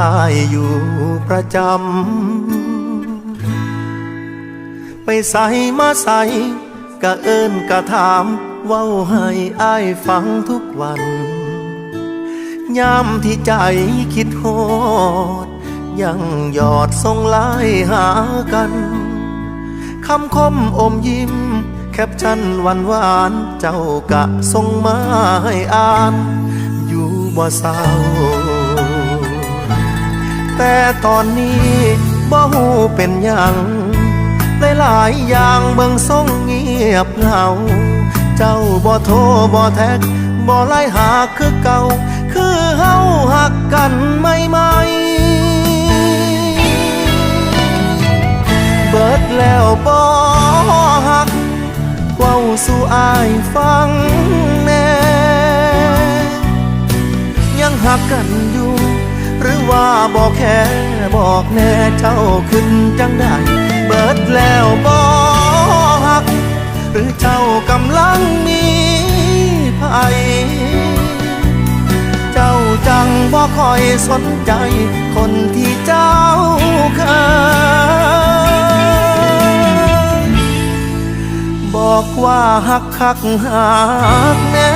อยอยู่ประจำ ไปใส่มาใส่กะเอิญกะถาม เว้าให้อ้ายฟังทุกวันยามที่ใจคิดโหด ยังหยอดส่งไลายหากันคำคมอมยิ้ม แคปชั่นหวานหวานเจ้ากะส่งมาให้อ่าน อยู่บ่เศร้า แต่ตอนนี้บ่หูเป็นหยังหลายๆอย่างเบิ่งส่งเงียบเหงาเจ้าบ่โทรบ่แท็กบ่ไล่หาคือเก่า คือเฮาหักกันไม่ไม่เบิดแล้วบ่หักเว้าสู่อายฟังแน่ยังหักกันอยู่ รือว่าบอกแค่บอกแน่เจ้าขึ้นจังได้เบิดแล้วบอหัก หรือเจ้ากำลังมีภัยเจ้าจังบ่คอยสนใจ คนที่เจ้าเคยบอกว่าหักคักหักแน่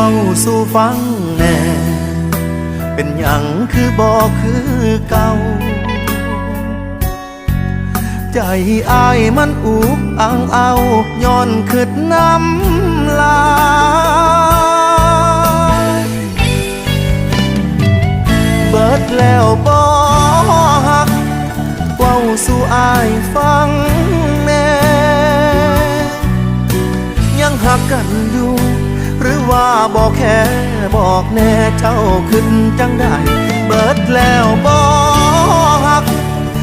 ว้าสู่ฟังแน่ เป็นหยังคือบอกคือเก่า ใจอายมันอุกอังเอาย้อนขึ้นน้ำลายเบิดแล้วบอหักเว้าสู่อายฟังแน่ ยังหักกันอยู่ ว่าบอกแค่บอกแน่เจ้าขึ้นจังได้ เบิดแล้วบอกหัก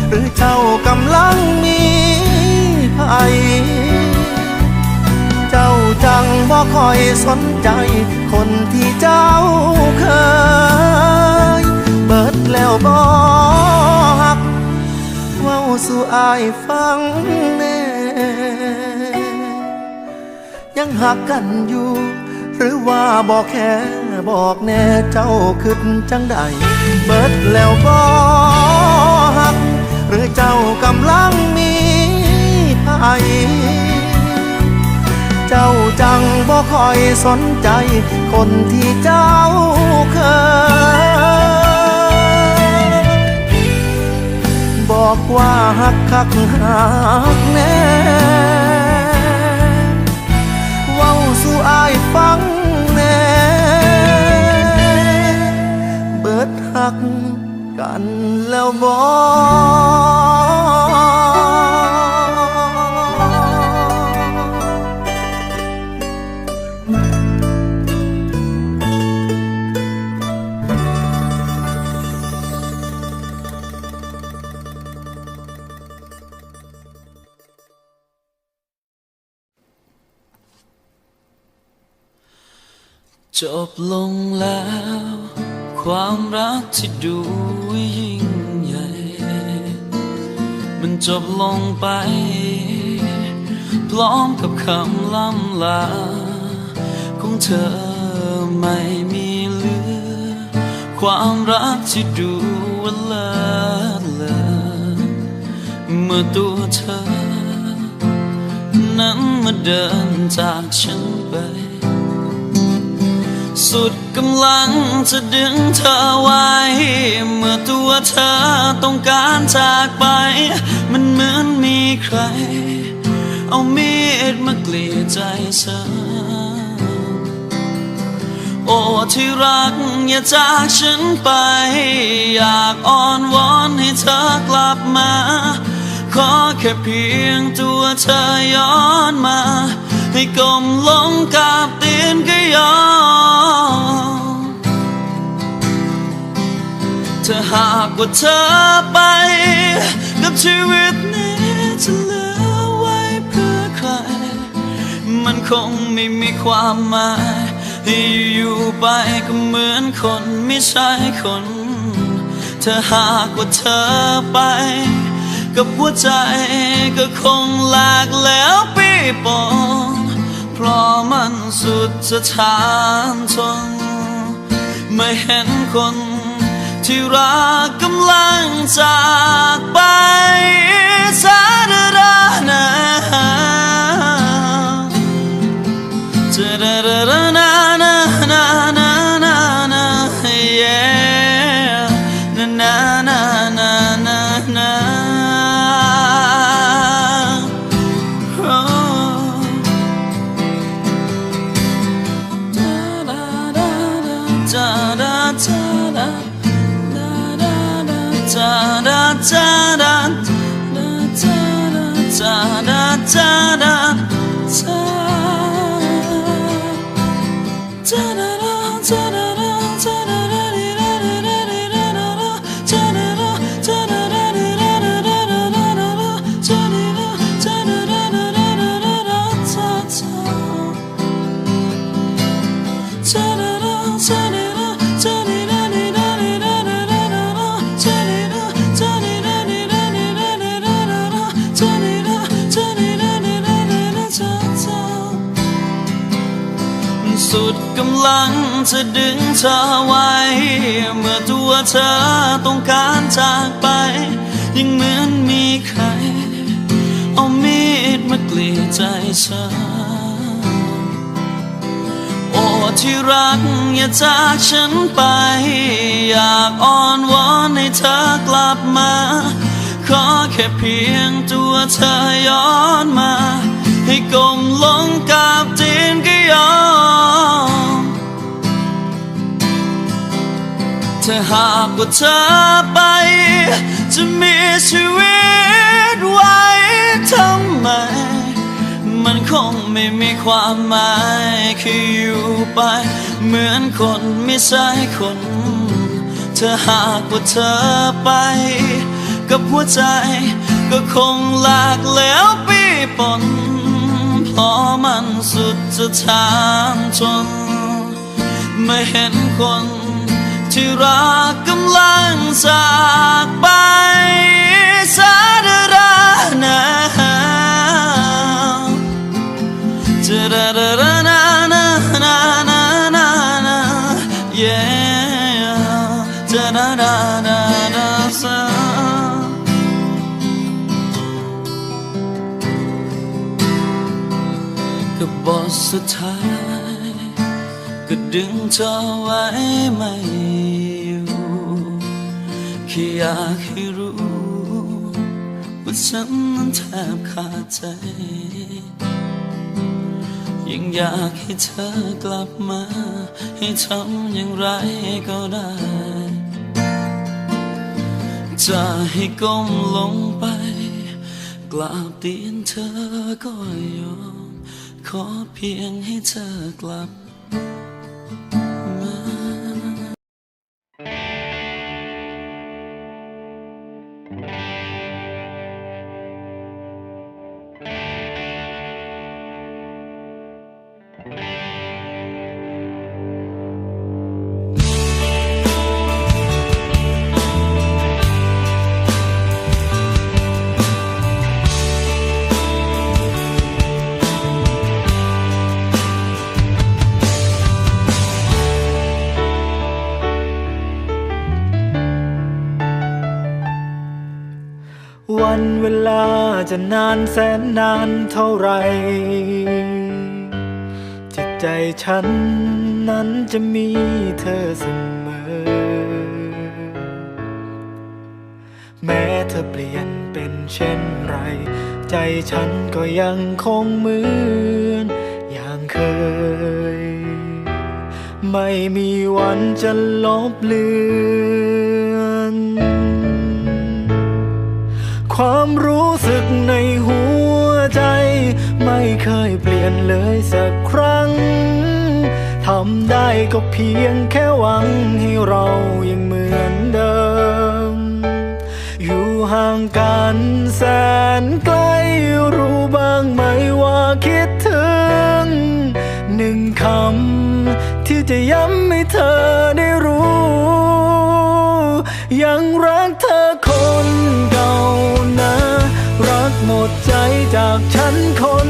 หรือเจ้ากำลังมีภัยเจ้าจังบ่คอยสนใจ คนที่เจ้าเคย เบิดแล้วบ่หักเว้าสู่อายฟังแน่ยังหักกันอยู่ หรือว่าบอกแค่บอกแน่เจ้าขึ้นจังใด เบิดแล้วบ่หัก หรือเจ้ากำลังมีภัยเจ้าจังบ่คอยสนใจ คนที่เจ้าเคย บอกว่าหักคักหักแน่ กกันแล้วบอจบลงแล้ว ความรักที่ดูยิ่งใหญ่ มันจบลงไป พร้อมกับคำล่ำลา ของเธอไม่มีเหลือ ความรักที่ดูว่าเลิศเลอเมื่อตัวเธอ นั้นมาเดินจากฉันไป สุดกำลังจะดึงเธอไว้ เมื่อตัวเธอต้องการจากไป มันเหมือนมีใคร เอามีดมาเกลี่ยใจเธอ โอ้ที่รักอย่าจากฉันไป อยากอ้อนวอนให้เธอกลับมา ขอแค่เพียงตัวเธอย้อนมา ให้กลมลงกับตีนก็ยอมเธอหากว่าเธอไป กับชีวิตนี้จะเหลือไว้เพื่อใคร มันคงไม่มีความหมายให้อยู่ไปก็เหมือนคนไม่ใช่คนเธอหากว่าเธอไปกับหัวใจก็คงหลากแล้วปีปอง เพราะมันสุดจะชานทนไม่เห็นคนที่รักกำลังจากไป จะดึงเธอไว้ เมื่อตัวเธอต้องการจากไป ยังเหมือนมีใคร เอามีดมากรีดใจฉันโอ้ที่รักอย่าจากฉันไป อยากอ้อนวอนให้เธอกลับมา ขอแค่เพียงตัวเธอย้อนมา ให้ก้มลงกับตีนก็ยอม ถ้าหากว่าเธอไป จะมีชีวิตไว้ทำไม มันคงไม่มีความหมายคืออยู่ไป เหมือนคนไม่ใช่คนเธอหากว่าเธอไป กับหัวใจก็คงหลากแล้วปีปนเพราะมันสุดจะทานทนไม่เห็นคน ที่รักกำลังจากไปสาดาดานาจะดาดาดานานานานานานา yeah จะดาดาดาดาซากับบทสุดท้ายก็ดึงเธอไว้ไม่ อยากให้รู้ว่าฉันนั้นแทบขาดใจ ยังอยากให้เธอกลับมา ให้ทำอย่างไรก็ได้ จะให้ก้มลงไป กราบตีนเธอก็ยอม ขอเพียงให้เธอกลับ ลาจะนานแสนนานเท่าไร จิตใจฉันนั้นจะมีเธอเสมอ แม้เธอเปลี่ยนเป็นเช่นไร ใจฉันก็ยังคงเหมือนอย่างเคย ไม่มีวันจะลบเลือน ความรู้สึกในหัวใจ ไม่เคยเปลี่ยนเลยสักครั้งทำได้ก็เพียงแค่หวังให้เรายังเหมือนเดิม อยู่ห่างกันแสนไกลรู้บ้างไหมว่าคิดถึง หนึ่งคำที่จะย้ำให้เธอได้รู้ ฉันคน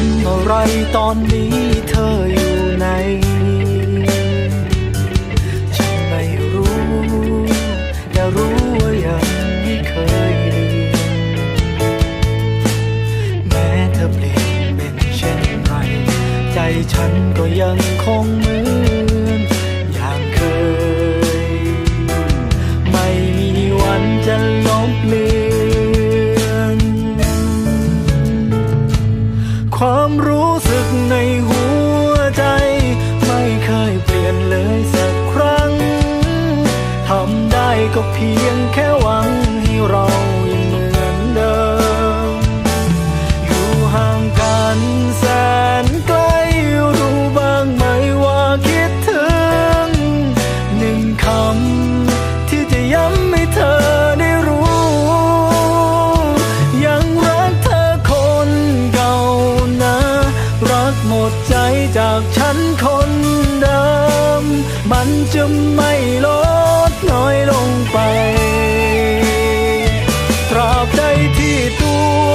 ำอะไรตอนนี้เธออยู่ไหน ฉันไม่รู้ แต่รู้ว่ายังไม่เคยลืมแม้เธอเปลี่ยนเป็นเช่นไร ใจฉันก็ยังคง Cô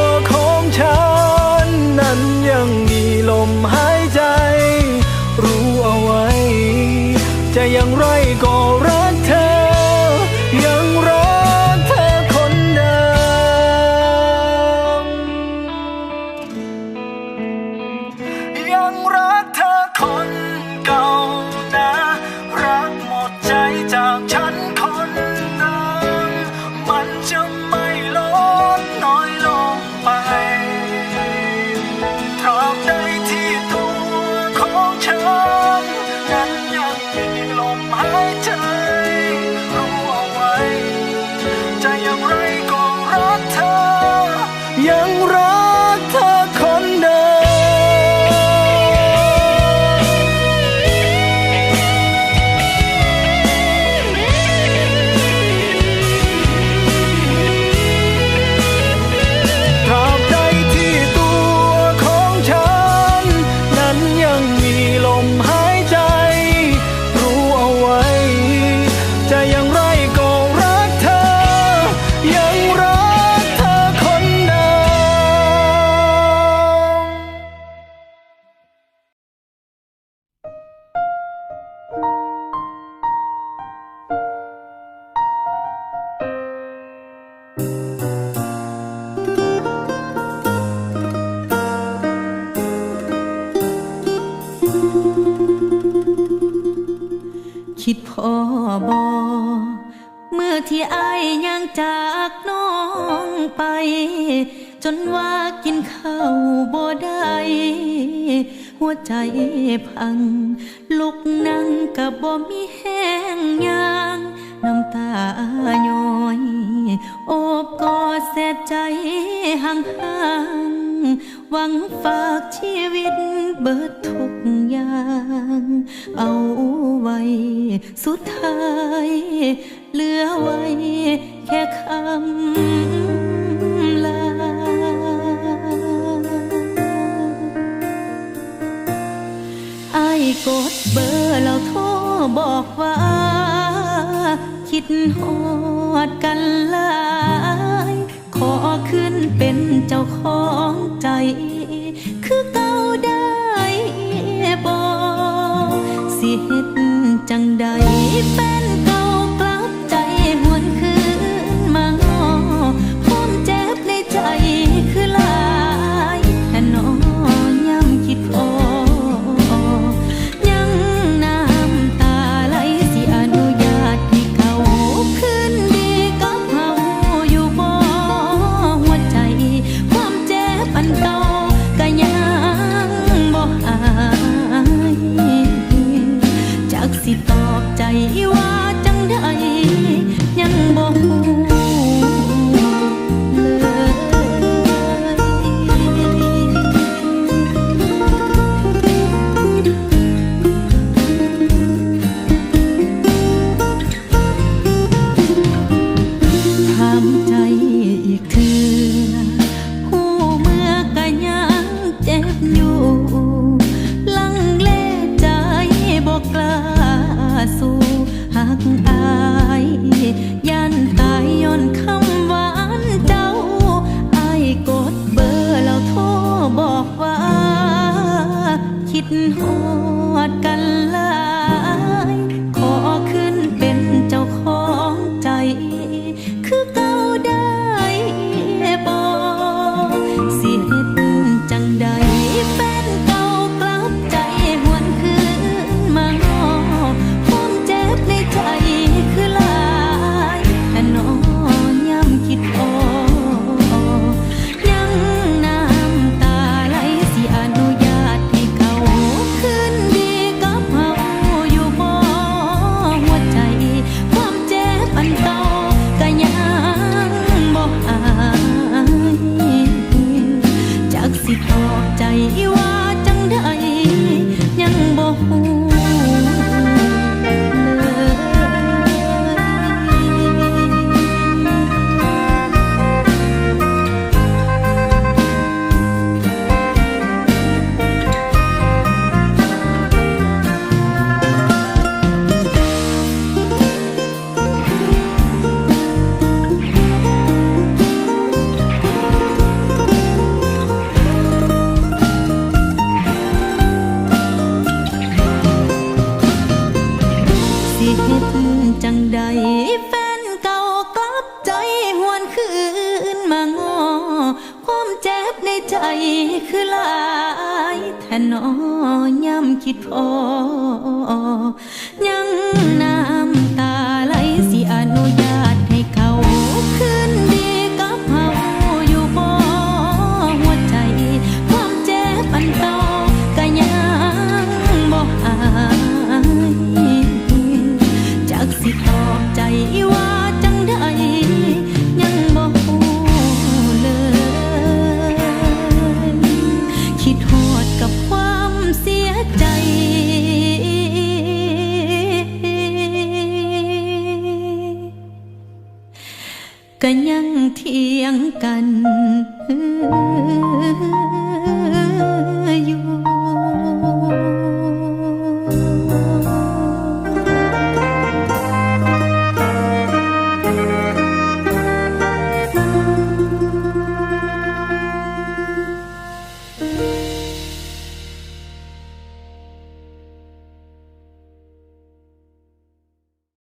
ไป จนว่ากินข้าวบ่ได้หัวใจพัง ลุกนั่งกับบ่มีแห้งยางน้ำตาย้อย โอบกอดแสบใจห่างๆหวังฝากชีวิตเบิดทุกอย่าง เอาไว้ สุดท้าย เหลือไว้แค่คำ กดเบอร์แล้วโทรบอกว่า คิดหอดกันลาย ขอขึ้นเป็นเจ้าของใจ คือเก่าได้บอสิเฮ็ดจังใดแฟ เจ็บในใจคือหลายแทนนอย่ำคิดพอยังนา chẳng cần